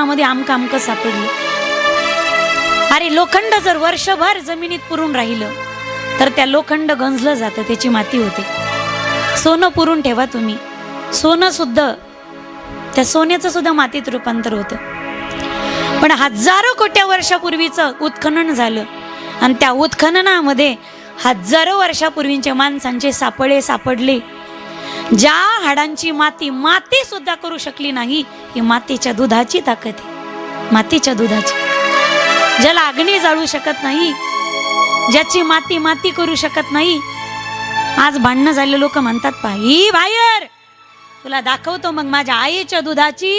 अंतकरणामध्ये आमकं आमकं सापडलं अरे लोखंड जर वर्षभर जमिनीत पुरून राहिलं तर त्या लोखंड गंजलं जातं त्याची माती होते. सोनं पुरून ठेवा तुम्ही. सोनं सुद्धा त्या सोन्याचं सुद्धा मातीत रूपांतर होतं. पण हजारो कोट्या वर्षापूर्वीचं उत्खनन झालं आणि त्या उत्खननामध्ये हजारो वर्षापूर्वीच्या माणसांचे सापळे सापडले. ज्या हाडांची माती माती सुद्धा करू शकली नाही ही मातीच्या दुधाची ताकद आहे. मातीच्या दुधाची. ज्याला अग्नी जाळू शकत नाही ज्याची माती माती करू शकत नाही आज भांडणं झाले लोक म्हणतात पा ही बाहेर! तुला दाखवतो मग माझ्या आईच्या दुधाची.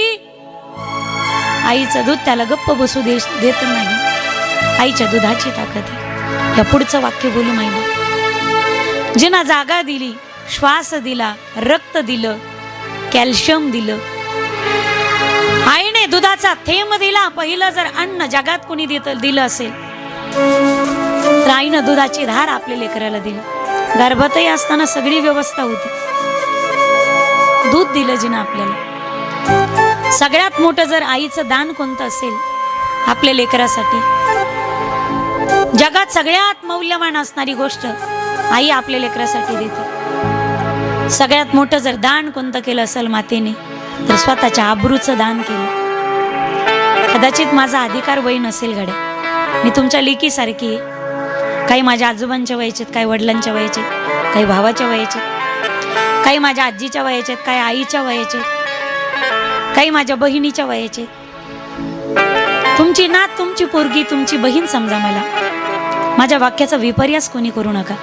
आईचं दूध त्याला गप्प बसू दे देत नाही. आईच्या दुधाची ताकद आहे. या पुढचं वाक्य बोलू माहिती जिना जागा दिली. श्वास दिला रक्त दिलं कॅल्शियम दिलं. आईने दुधाचा थेंब दिला पहिलं जर अन्न जगात कुणी देत दिलं असेल तर आईनं दुधाची धार आपल्या लेकराला दिलं. गर्भातही असताना सगळी व्यवस्था होती. दूध दिलं जिनं आपल्याला. सगळ्यात मोठं जर आईचं दान कोणतं असेल आपल्या लेकरासाठी जगात सगळ्यात मौल्यवान असणारी गोष्ट आई आपल्या लेकरासाठी देते. सगळ्यात मोठं जर दान कोणतं केलं असेल मातेने तर स्वतःच्या आबरूचं दान केलं. कदाचित माझा अधिकार वय नसेल गड्या. मी तुमच्या लेकीसारखी आहे. काही माझ्या आजोबांच्या वयाचे आहेत, काही वडिलांच्या वयाचे काही भावाच्या वयाचे काही माझ्या आजीच्या वयाचे आहेत, काही आईच्या वयाचे काही माझ्या बहिणीच्या वयाचे तुमची नात तुमची पोरगी तुमची बहीण समजा मला. माझ्या वाक्याचा विपर्यास कोणी करू नका.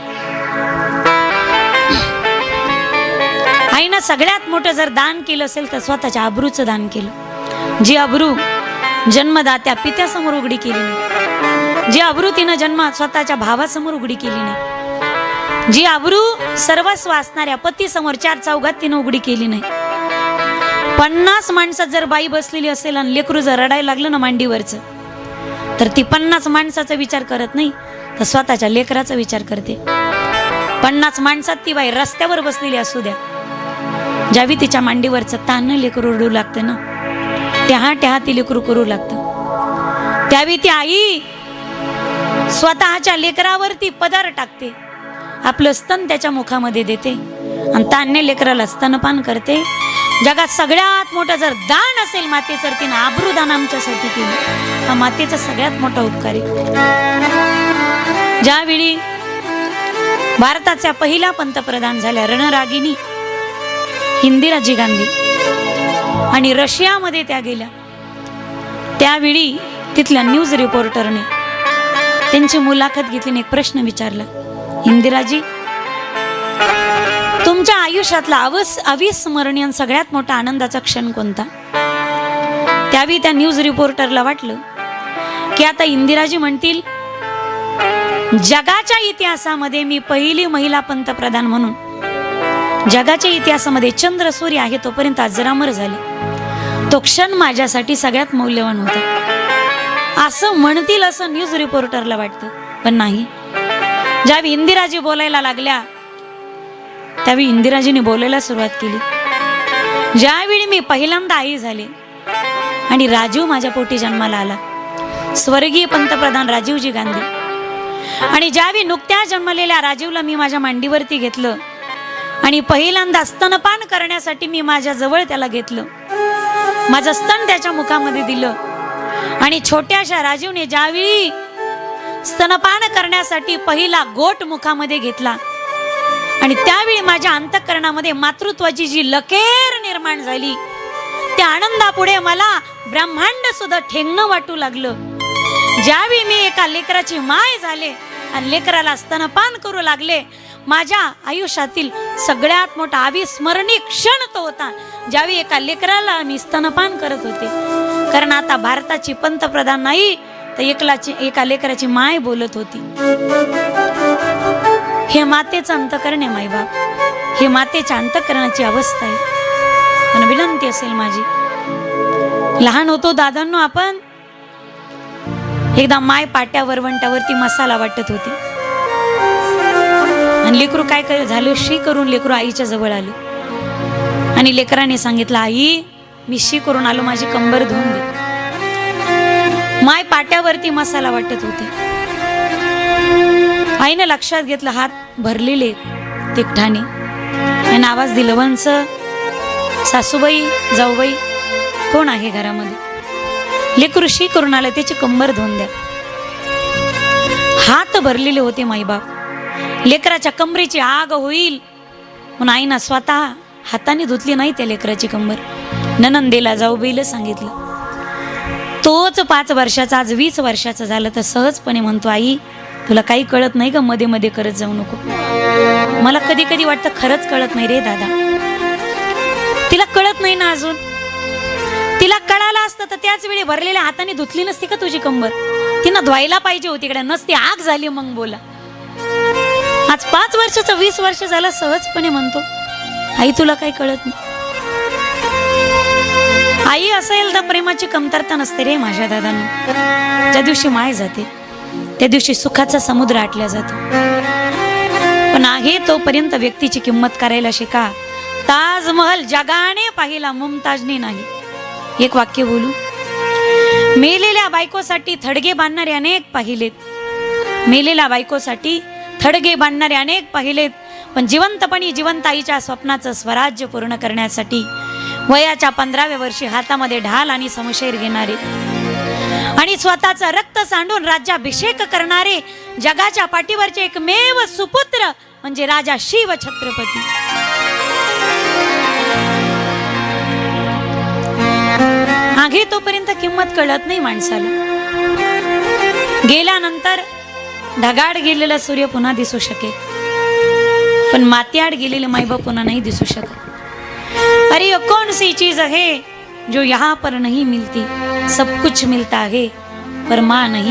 आईनं सगळ्यात मोठं जर दान केलं असेल तर स्वतःच्या अब्रूचं दान केलं. जी अब्रू जन्मदात्या पित्यासमोर उघडी केली नाही. जी अब्रू तिनं जन्मात स्वतःच्या भावासमोर उघडी केली नाही. जी अब्रू सर्वस्व असणाऱ्या पतीसमोर चार चौघात तिनं उघडी केली नाही. पन्नास माणसात जर बाई बसलेली असेल आणि लेकरू जर रडायला लागलं ना मांडीवरचं तर ती पन्नास माणसाचा विचार करत नाही तर स्वतःच्या लेकराचा विचार करते. पन्नास माणसात ती बाई रस्त्यावर बसलेली असू द्या. ज्यावेळी तिच्या मांडीवरचं तान लेकरू रडू लागतं ना त्या त्या ती लेकरू करू लागतं. त्यावेळी ती आई स्वतःच्या लेकरावरती पदार टाकते आपलं स्तन त्याच्या मुखामध्ये देते आणि तान्य लेकराला स्तनपान करते. जगात सगळ्यात मोठं जर दान असेल मातेचं तिनं आबरू आमच्यासाठी केलं. हा मातेचा सगळ्यात मोठा उपकार आहे. ज्यावेळी भारताच्या पहिल्या पंतप्रधान झाल्या रणरागिनी इंदिराजी गांधी. आणि रशियामध्ये त्या गेल्या. त्यावेळी तिथल्या न्यूज रिपोर्टरने त्यांची मुलाखत घेतली एक प्रश्न विचारला. इंदिराजी तुमच्या आयुष्यातला अवस अविस्मरणीय सगळ्यात मोठा आनंदाचा क्षण कोणता? त्यावेळी त्या न्यूज रिपोर्टरला वाटलं की आता इंदिराजी म्हणतील जगाच्या इतिहासामध्ये मी पहिली महिला पंतप्रधान म्हणून जगाच्या इतिहासामध्ये चंद्र सूर्य आहे तोपर्यंत अजरामर झाले. तो क्षण माझ्यासाठी सगळ्यात मौल्यवान होता. असं म्हणतील असं न्यूज रिपोर्टरला वाटतं पण नाही. ज्यावेळी इंदिराजी बोलायला लागल्या त्यावेळी इंदिराजीने बोलायला सुरुवात केली. ज्यावेळी मी पहिल्यांदा आई झाले आणि राजीव माझ्या पोटी जन्माला आला स्वर्गीय पंतप्रधान राजीवजी गांधी. आणि ज्यावेळी नुकत्याच जन्मलेल्या राजीवला मी माझ्या मांडीवरती घेतलं आणि पहिल्यांदा स्तनपान करण्यासाठी मी माझ्या जवळ त्याला घेतलं. माझं स्तन त्याच्या मुखामध्ये दिलं. आणि छोट्याशा राजीवने ज्यावेळी स्तनपान करण्यासाठी पहिला गोट मुखामध्ये घेतला. आणि त्यावेळी माझ्या अंतकरणामध्ये मातृत्वाची जी लकेर निर्माण झाली त्या आनंदापुढे मला ब्रह्मांड सुद्धा ठेंगणं वाटू लागलं. ज्यावेळी मी एका लेकराची माय झाले आणि लेकराला स्तनपान करू लागले माझ्या आयुष्यातील सगळ्यात मोठा अविस्मरणीय क्षण तो होता ज्यावेळी एका लेकराला मी स्तनपान करत होते. कारण आता भारताची पंतप्रधान नाही तर एकलाची एका लेकराची माय बोलत होती. हे मातेचं अंतकरण आहे माईबाप हे मातेच्या अंतकरणाची अवस्था आहे. आणि विनंती असेल माझी लहान होतो दादांनो आपण एकदा माय पाट्या वरवंट्यावरती मसाला वाटत होती. आणि लेकरू काय काय झालं? शी करून लेकरू आईच्या जवळ आले. आणि लेकराने सांगितलं आई मी शी करून आलो माझी कंबर धुवून दे. माय पाट्यावरती मसाला वाटत होते. आईनं लक्षात घेतलं हात भरलेले तिकठाने आणि आवाज दिलं वंस सासूबाई जाऊबाई कोण आहे घरामध्ये? लेकरू शी करून आलं त्याची कंबर धुवून द्या. हात भरलेले होते माईबाप लेकराच्या कमरेची आग होईल. म्हणून आईनं स्वतः हाताने धुतली नाही त्या लेकराची कंबर. ननंदेला जाऊ बेल सांगितलं. तोच पाच वर्षाचा आज वीस वर्षाचा झालं तर सहजपणे म्हणतो आई तुला काही कळत नाही का? मध्ये मध्ये करत जाऊ नको. मला कधी कधी वाटतं खरंच कळत नाही रे दादा. तिला कळत नाही ना अजून. तिला कळालं असतं तर त्याच वेळी भरलेल्या हाताने धुतली नसती का तुझी कंबर? तिनं धुवायला पाहिजे होती इकडे. नसती आग झाली मग बोला. आज पाच वर्षाचं वीस वर्ष झालं सहजपणे म्हणतो. आई तुला काही कळत नाही. आई असेल तर प्रेमाची कमतरता नसते रे माझ्या दादांना. ज्या दिवशी माय जाते त्या दिवशी सुखाचा समुद्र आटल्या जातो. पण आहे तोपर्यंत व्यक्तीची किंमत करायला शिका. ताजमहल जगाने पाहिला मुमताजने नाही. एक वाक्य बोलू. मेलेल्या बायकोसाठी थडगे बांधणारे अनेक पाहिलेत मेलेल्या बायकोसाठी थडगे बांधणारे अनेक पाहिलेत. पण जिवंतपणी जिवंत आईच्या स्वप्नाचं स्वराज्य पूर्ण करण्यासाठी वयाच्या पंधराव्या वर्षी हातामध्ये ढाल आणि समशेर घेणारे. आणि स्वतःचं रक्त सांडून राज्याभिषेक करणारे जगाच्या पाठीवरचे एकमेव सुपुत्र म्हणजे राजा शिव छत्रपती. आघे तोपर्यंत किंमत कळत नाही माणसाला. गेल्यानंतर ढगाड गेलेला सूर्य पुन्हा दिसू शकेल. पण मातीआड गेलेले माईबाप पुन्हा नाही दिसू शकत. अरे कौन सी चीज है जो यहाँ पर नहीं मिलती? सब कुछ मिलता है पर माँ नहीं